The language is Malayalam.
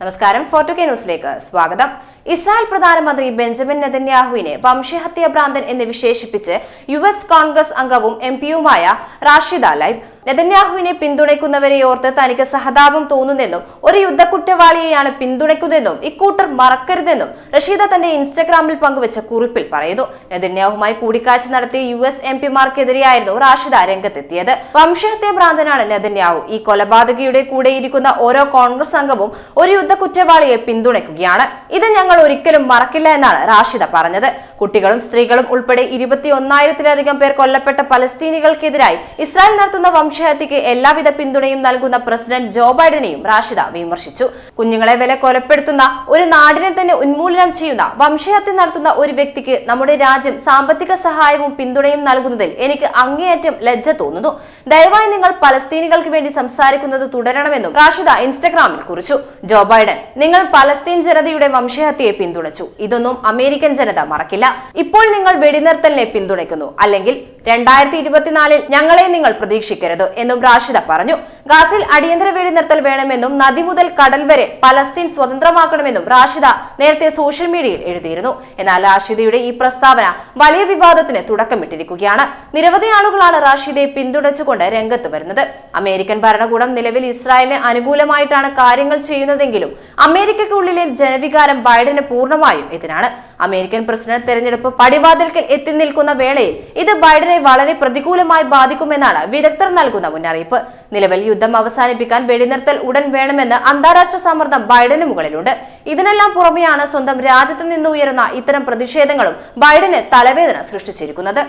നമസ്കാരം ഫോർട്ടു കെ ന്യൂസിലേക്ക് സ്വാഗതം. ഇസ്രായേൽ പ്രധാനമന്ത്രി ബെഞ്ചമിൻ നെതന്യാഹുവിനെ വംശഹത്യ ഭ്രാന്തൻ എന്ന് വിശേഷിപ്പിച്ച് യു എസ് കോൺഗ്രസ് അംഗവും എം പിയുമായ റാഷിദ ലൈബ് നെതന്യാഹുവിനെ പിന്തുണയ്ക്കുന്നവരെ ഓർത്ത് തനിക്ക് സഹതാപം തോന്നുന്നെന്നും ഒരു യുദ്ധക്കുറ്റവാളിയെയാണ് പിന്തുണയ്ക്കുന്നതെന്നും ഇക്കൂട്ടർ മറക്കരുതെന്നും റഷീദ തന്റെ ഇൻസ്റ്റഗ്രാമിൽ പങ്കുവച്ച കുറിപ്പിൽ പറയുന്നു. നെതന്യാഹുമായി കൂടിക്കാഴ്ച നടത്തിയ യു എസ് എം പിമാർക്കെതിരെയായിരുന്നു റാഷിദ രംഗത്തെത്തിയത്. വംശഹത്യ ഭ്രാന്തനാണ് നെതന്യാഹു. ഈ കൊലപാതകിയുടെ കൂടെ ഇരിക്കുന്ന ഓരോ കോൺഗ്രസ് അംഗവും ഒരു യുദ്ധക്കുറ്റവാളിയെ പിന്തുണയ്ക്കുകയാണ്. ഇത് ഞങ്ങൾ ഒരിക്കലും മറക്കില്ല എന്നാണ് റാഷിദ പറഞ്ഞത്. കുട്ടികളും സ്ത്രീകളും ഉൾപ്പെടെ ഇരുപത്തി ഒന്നായിരത്തിലധികം പേർ കൊല്ലപ്പെട്ട പലസ്തീനികൾക്കെതിരായി ഇസ്രായേൽ നടത്തുന്ന വംശഹത്യക്ക് എല്ലാവിധ പിന്തുണയും നൽകുന്ന പ്രസിഡന്റ് ജോ ബൈഡനെയും റാഷിദ വിമർശിച്ചു. കുഞ്ഞുങ്ങളെ വില കൊലപ്പെടുത്തുന്ന ഒരു നാടിനെ തന്നെ ഉന്മൂലനം ചെയ്യുന്ന വംശഹത്യ നടത്തുന്ന ഒരു വ്യക്തിക്ക് നമ്മുടെ രാജ്യം സാമ്പത്തിക സഹായവും പിന്തുണയും നൽകുന്നതിൽ എനിക്ക് അങ്ങേയറ്റം ലജ്ജ തോന്നുന്നു. ദയവായി നിങ്ങൾ പലസ്തീനികൾക്ക് വേണ്ടി സംസാരിക്കുന്നത് തുടരണമെന്നും റാഷിദ ഇൻസ്റ്റഗ്രാമിൽ കുറിച്ചു. ജോ ബൈഡൻ നിങ്ങൾ പലസ്തീൻ ജനതയുടെ വംശഹത്യയെ പിന്തുണച്ചു. ഇതൊന്നും അമേരിക്കൻ ജനത മറക്കില്ല. ഇപ്പോൾ നിങ്ങൾ വെടിനിർത്തലിനെ പിന്തുണയ്ക്കുന്നു. അല്ലെങ്കിൽ രണ്ടായിരത്തി ഇരുപത്തിനാലിൽ ഞങ്ങളെ നിങ്ങൾ പ്രതീക്ഷിക്കരുത് എന്നും റാഷിദ പറഞ്ഞു. ഗാസിൽ അടിയന്തര വെടിനിർത്തൽ വേണമെന്നും നദി മുതൽ കടൽ വരെ പലസ്തീൻ സ്വതന്ത്രമാക്കണമെന്നും റാഷിദ നേരത്തെ സോഷ്യൽ മീഡിയയിൽ എഴുതിയിരുന്നു. എന്നാൽ റാഷിദയുടെ ഈ പ്രസ്താവന വലിയ വിവാദത്തിന് തുടക്കമിട്ടിരിക്കുകയാണ്. നിരവധി ആളുകളാണ് റാഷിദയെ പിന്തുണച്ചുകൊണ്ട് രംഗത്ത് വരുന്നത്. അമേരിക്കൻ ഭരണകൂടം നിലവിൽ ഇസ്രായേലിന് അനുകൂലമായിട്ടാണ് കാര്യങ്ങൾ ചെയ്യുന്നതെങ്കിലും അമേരിക്കയ്ക്കുള്ളിലെ ജനവികാരം ബൈഡന് പൂർണമായും എതിരാണ്. അമേരിക്കൻ പ്രസിഡന്റ് തെരഞ്ഞെടുപ്പ് പടിവാതിൽക്കൽ എത്തി നിൽക്കുന്ന വേളയിൽ ഇത് ബൈഡനെ വളരെ പ്രതികൂലമായി ബാധിക്കുമെന്നാണ് വിദഗ്ധർ നൽകുന്ന മുന്നറിയിപ്പ്. നിലവിൽ യുദ്ധം അവസാനിപ്പിക്കാൻ വെടിനിർത്തൽ ഉടൻ വേണമെന്ന് അന്താരാഷ്ട്ര സമ്മർദ്ദം ബൈഡന് മുകളിലുണ്ട്. ഇതിനെല്ലാം പുറമെയാണ് സ്വന്തം രാജ്യത്ത് നിന്ന് ഉയരുന്ന ഇത്തരം പ്രതിഷേധങ്ങളും ബൈഡന് തലവേദന സൃഷ്ടിച്ചിരിക്കുന്നത്.